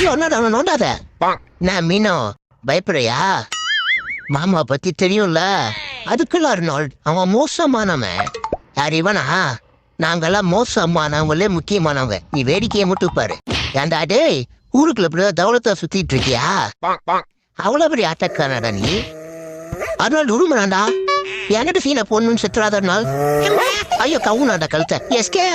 ஐயோ என்ன அவனை நோண்டாத? நான் மீனோ பயப்படுறியா? மாமா பத்தி தெரியும்ல? அதுக்குள்ள அருணால்ட் அவன் மோசமானவன். யார் இவனா? நாங்கெல்லாம் மோசமானவங்களே முக்கியமானவங்க. நீ வேடிக்கையை மட்டும் பாரு. ஏன்டா டேய் ஊருக்குள்ள இப்படி தவளத்தை சுத்திட்டு இருக்கியா? அவ்வளவு பெரிய ஆட்டக்காரடா நீ. அருணால் உருமனாண்டா? என்கிட்ட சீனை போடணும்னு சித்துறாத அருணால் ஐயோ கவுனாடா கழுத்த. எஸ்கே